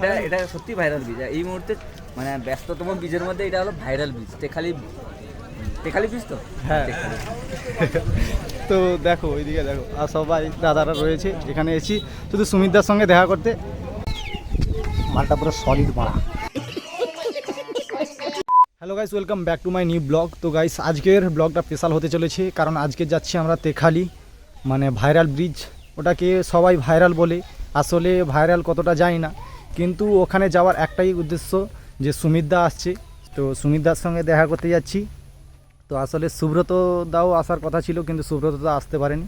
এটা এটা সত্যি ভাইরাল বীজ এই মুহূর্তে মানে ব্যস্ততম বীজের মধ্যে এটা হলো ভাইরাল বীজ তেখালি তেখালি বীজ তো? হ্যাঁ। তো দেখো, ওইদিকে দেখো। আর সবাই, দাদারা রয়েছে, এখানে এসেছি। শুধু সুমিতদার সঙ্গে দেখা করতে। মালটা পুরো সলিড মারা। Hello guys welcome back to my new blog তো গাইস আজকের ব্লগটা স্পেশাল হতে চলেছে। কারণ আজকে যাচ্ছি আমরা তেখালি মানে ভাইরাল ব্রিজ ওটাকে সবাই ভাইরাল বলে। আসলে ভাইরাল কতটা যায় না। কিন্তু ওখানে যাওয়ার একটাই উদ্দেশ্য যে সুমিতদা আসছে। তো সুমিতদার সঙ্গে দেখা করতে যাচ্ছি। তো আসলে সুব্রত দাও আসার কথা ছিল, কিন্তু সুব্রত দা আসতে পারেনি।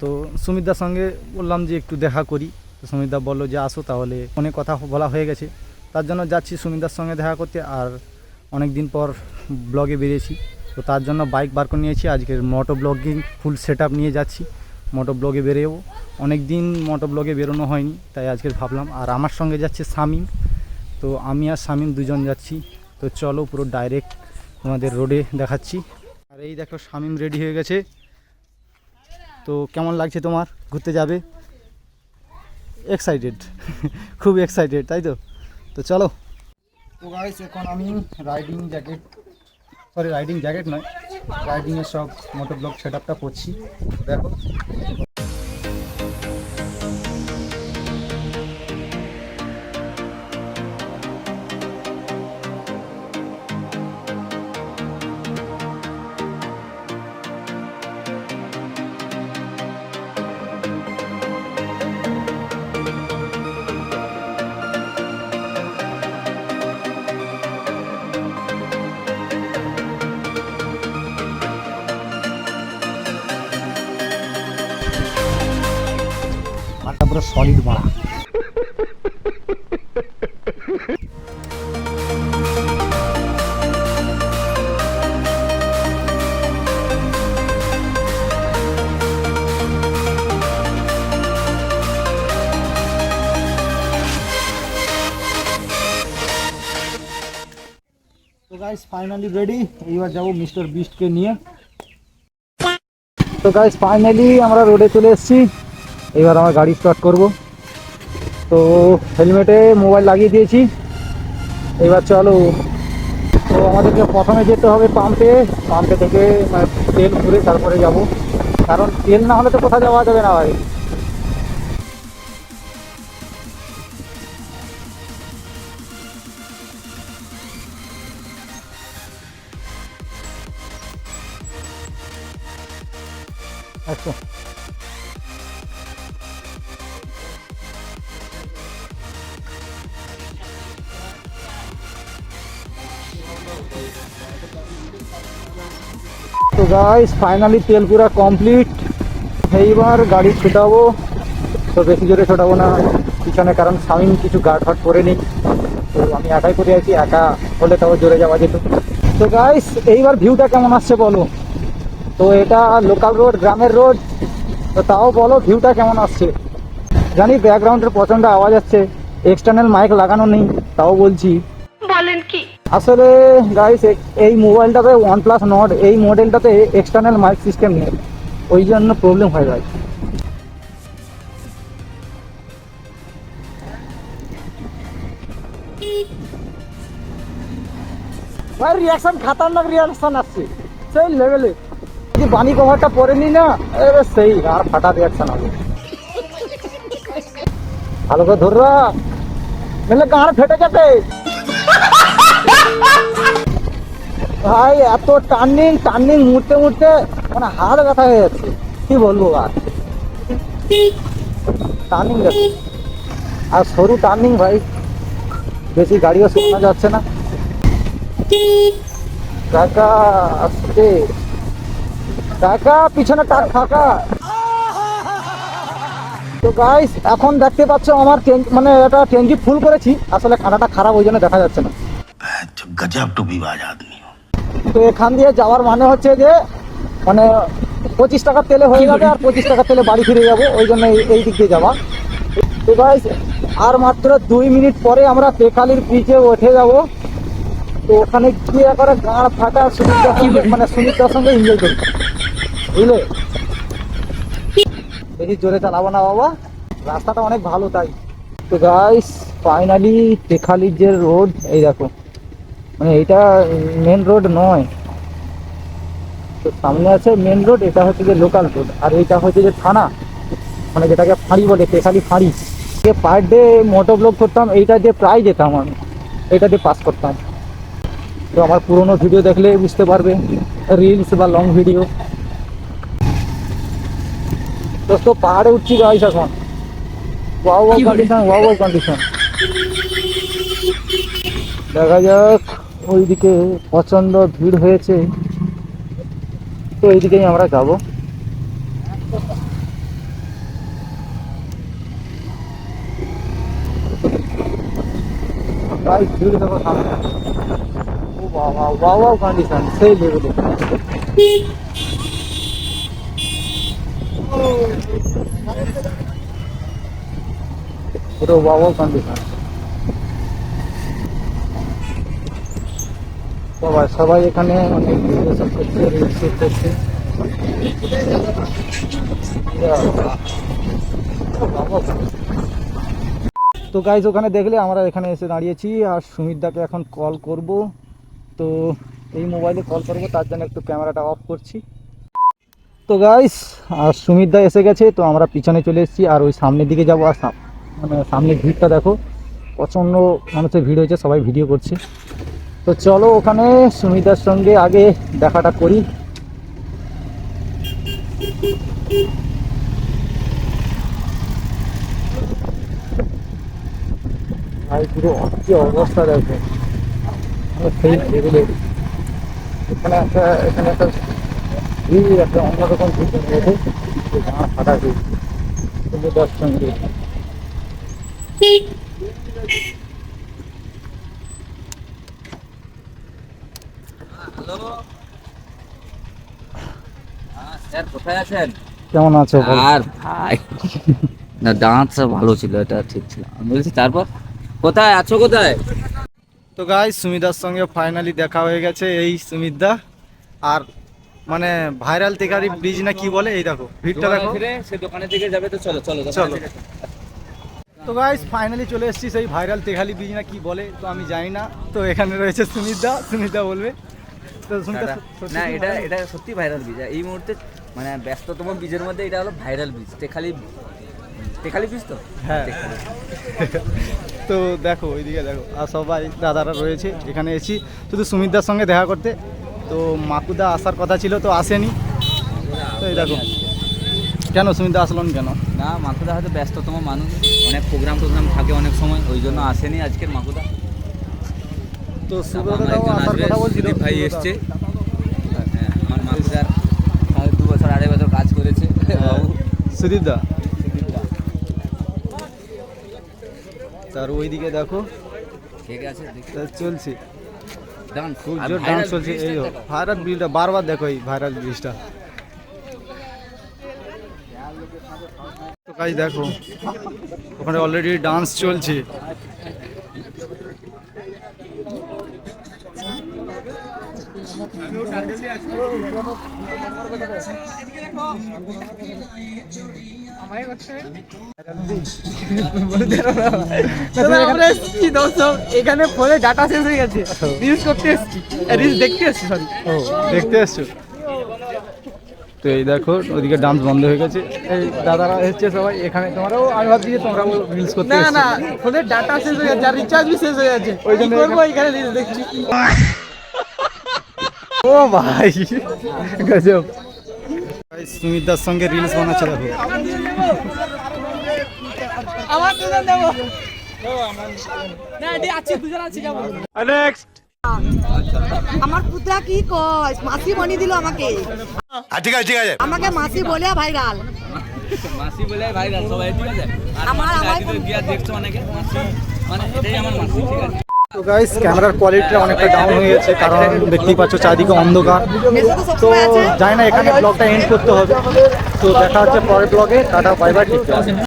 তো সুমিতদার সঙ্গে বললাম যে একটু দেখা করি। সুমিতদা বলল যে আসো তাহলে। অনেক কথা বলা হয়ে গেছে। তার জন্য যাচ্ছি সুমিতদার সঙ্গে দেখা করতে আর অনেক দিন পর ব্লগে বেরিয়েছি। তো তার জন্য বাইক বার করে নিয়েছি। আজকের মোটো ব্লগিং ফুল সেট নিয়ে যাচ্ছি। মোটো ব্লগে বেরোবো অনেক দিন মোটো ব্লগে বেরোনো হয়নি, তাই আজকে ভাবলাম, আর আমার সঙ্গে যাচ্ছে শামিম। তো আমি আর শামিম দুজন যাচ্ছি। তো চলো পুরো ডাইরেক্ট তোমাদের রোডে দেখাচ্ছি। আর এই দেখো, শামিম রেডি হয়ে গেছে। তো কেমন লাগছে তোমার? ঘুরতে যাবে? এক্সাইটেড খুব এক্সাইটেড তাই তো? তো চলো। তো গাইস এখন আমি riding jacket sorry riding jacket নয় রাইডিংয়ের সব মোটর ব্লক সেট আপটা করছি। দেখো। মালটা পুরো সলিড মারা তো গাইস ফাইনালি রেডি এইবার যাব মিস্টার বিস্টকে নিয়ে তো গাইস ফাইনালি আমরা রোডে চলে এসেছি এবার আমার গাড়ি স্টার্ট করব। তো হেলমেটে মোবাইল লাগিয়ে দিয়েছি। এবার চলো। তো আমাদেরকে প্রথমে যেতে হবে পাম্পে পাম্পে থেকে তেল ভরে তারপরে যাব। কারণ তেল না হলে তো কোথাও যাওয়া যাবে না ভাই। আচ্ছা। তো গাইস ফাইনালি তেল পুরা কমপ্লিট এইবার গাড়ি ছোটাবো। তো বেশি জোরে ছোটাবো না। পিছনে কারণ স্বামী কিছু গার্ড ফাট করে নিই তো আমি একাই করে আছি, একা হলে তাও জোরে যাওয়া যেত। তো গাইস এইবার ভিউটা কেমন আসছে বলো? তো এটা লোকাল রোড গ্রামের রোড তো তাও বলো ভিউটা কেমন আসছে? জানি ব্যাকগ্রাউন্ডের প্রচণ্ড আওয়াজ আসছে। এক্সটার্নাল মাইক লাগানো নেই, তাও বলছি। আসলে গাইস এই মোবাইলটাতে ওয়ান প্লাস নট এই মডেলটাতে এক্সটার্নাল মাইক সিস্টেম নেই। ওই জন্য প্রবলেম হয় যায়। ভাই রিয়াকশন খাতারনাক রিয়াকশন আসছে। সেই লেভেলে যদি বানি কভারটা পরে নি না, এবার সেই, আর ফাটা রিয়াকশন হবে। ভালো করে ধররা মেলে গাঁড় ফেটে যাবে। ভাই, এত টার্নিং টার্নিং মুড়তে মুড়তে মানে হাত ব্যথা হয়ে যাচ্ছে। কি বলব আর টার্নিং আর সরু টার্নিং ভাই, বেশি গাড়িও শোনা যাচ্ছে না। কাকা, আসছে। কাকা, পিছনে টাক ফাঁকা। তো গাইস এখন দেখতে পাচ্ছ আমার মানে এটা ট্যাঙ্কি ফুল করেছি। আসলে খানাটা খারাপ ওই জন্য দেখা যাচ্ছে না। গজব টুপিবাজ আদমি তো এখান দিয়ে যাওয়ার মানে হচ্ছে যে মানে পঁচিশ টাকার তেলে হয়ে যাবে আর পঁচিশ টাকার তেলে বাড়ি ফিরে যাব ওই জন্য এই দিক দিয়ে যাওয়া। তো গাইস আর মাত্র দুই মিনিট পরে আমরা পেকালির ব্রিজে উঠে যাব। তো ওখানে গিয়ে একবারে গাঁড় ফাটা সুমিত্রার সঙ্গে মানে সুমিত্রার সঙ্গে এনজয় করব বুঝলে? বেশি জোরে চালাবো না বাবা। রাস্তাটা অনেক ভালো তাই। তো গাইস ফাইনালি পেখালির যে রোড এই দেখো। মানে এটা মেন রোড নয়। তো সামনে আছে মেন রোড এটা হচ্ছে যে লোকাল রোড আর এটা হচ্ছে যে থানা। মানে যেটাকে ফাঁড়ি বলে তেখালি ফাঁড়ি। যে পার ডে মোটো ব্লগ করতাম এইটা দিয়ে প্রায় যেতাম আমি। এটা দিয়ে পাস করতাম। তো আমার পুরোনো ভিডিও দেখলে বুঝতে পারবে রিলস বা লং ভিডিও দোস্ত পাহাড়ে উঠছি গাইস এখন। Wow wow condition wow wow condition দেখা যাক। ওইদিকে প্রচণ্ড ভিড় হয়েছে। তো এইদিকেই আমরা যাব। ভাই, ভিড় দেখো সামনে। ও বাবা কন্ডিশন সেই পুরো ওয়াও কন্ডিশন সবাই সবাই এখানে অনেক করছে তো গাইজ ওখানে দেখলে আমরা এখানে এসে দাঁড়িয়েছি, আর সুমিতদাকে এখন কল করব। তো এই মোবাইলে কল করব, তার জন্য একটু ক্যামেরাটা অফ করছি। তো গাইস আর সুমিতদা এসে গেছে, তো আমরা পিছনে চলে এসেছি, আর ওই সামনের দিকে যাব, আর মানে সামনের ভিড়টা দেখো। প্রচণ্ড মানুষের ভিড় হয়েছে, সবাই ভিডিও করছে। তো চলো ওখানে সুমিতার সঙ্গে আগে দেখাটা করি। ভাই, পুরো কি অবস্থা দেখো। এখানে একটা এখানে একটা অন্যরকম সঙ্গে হ্যালো হ্যাঁ স্যার কোথায় আছেন? কেমন আছো আর ভাই না ডান্স ভালো ছিল এটা ঠিক ছিল। আমি বলছি তারপর? কোথায়? আছো কোথায়? তো গাই সুমিদার সঙ্গে ফাইনালি দেখা হয়ে গেছে এই সুমিতদা। আর মানে ভাইরাল তেকারি ব্রিজ না কি বলে এই দেখো ভিড়টা দেখো। সে দোকানের দিকে যাবে তো চলো চলো চলো। তো গাইস ফাইনালি চলে এসেছি সেই ভাইরাল তেঘালি ব্রিজ না কি বলে তো আমি জানি না। তো এখানে রয়েছে সুমিতদা সুমিতদা বলবে। তো সুমিতা টাটা। সত্যি না এটা এটা সত্যি ভাইরাল বীজ এই মুহূর্তে মানে ব্যস্ততম বীজের মধ্যে এটা হলো ভাইরাল বীজ তেখালি তেখালি বীজ তো? হ্যাঁ। তো দেখো ওইদিকে দেখো আর সবাই দাদারা রয়েছে এখানে এসেছি। শুধু সুমিতদার সঙ্গে দেখা করতে। তো মাকুদা আসার কথা ছিল তো আসেনি। তো এই দেখো। কেন সুমিতদা আসলো কেন? না মাকুদা হয়তো ব্যস্ততম মানুষ অনেক প্রোগ্রাম টোগ্রাম থাকে অনেক সময় ওই জন্য আসেনি আজকের মাকুদা। তো আমার একজন আসবে, সুদীপ ভাই এসছে। হ্যাঁ আমার তাহলে দু বছর আড়াই বছর কাজ করেছে। বাবু। সুদীপদা তার ওইদিকে দেখো। চলছে। ডান্স খুব জোর ডান্স চলছে। এই ভাইরাল ব্রিজটা বারবার দেখো এই ভাইরাল ব্রিজটা তো কাজ দেখো ওখানে অলরেডি ডান্স চলছে আমরা এসেছি দর্শক এখানে ফোনে ডাটা শেষ হয়ে গেছে। রিলস করতে এসেছি। রিলস দেখতে এসেছি সরি ও দেখতে এসছো? তো এই দেখো ওদিকে ডান্স বন্ধ হয়ে গেছে। এই দাদারা এসছে সবাই এখানে তোমরাও আমি ভাবছি যে তোমরাও রিলস করতে না না ফোনের ডাটা শেষ হয়ে গেছে আর রিচার্জ শেষ হয়ে গেছে। ওই জন্য করব এখানে রিলস দেখছি। ও ভাই। গজব। সুমিতার সঙ্গে রিলস বানাচ্ছে দেখো। আমার দুজন দেব। না এটি আছে দুজন আছে যাব। নেক্সট আমার পুতরা কি কয়? মাসি বনি দিল আমাকে। হ্যাঁ, ঠিক আছে ঠিক আছে। আমাকে মাসি বলে ভাইরাল। মাসি বলে ভাইরাল সবাই ঠিক আছে? আমার আমার দেখছ অনেকে? মাসি মানে এটাই আমার মাসি ঠিক আছে? তো গাইস ক্যামেরার কোয়ালিটিটা অনেকটা ডাউন হয়ে গেছে, কারণ দেখতেই পাচ্ছ চারিদিকে অন্ধকার। তো তো জানি না এখানে ব্লগটা এন্ড করতে হবে। তো দেখা হচ্ছে পরের ব্লগে টাটা বাই বাই ঠিক আছে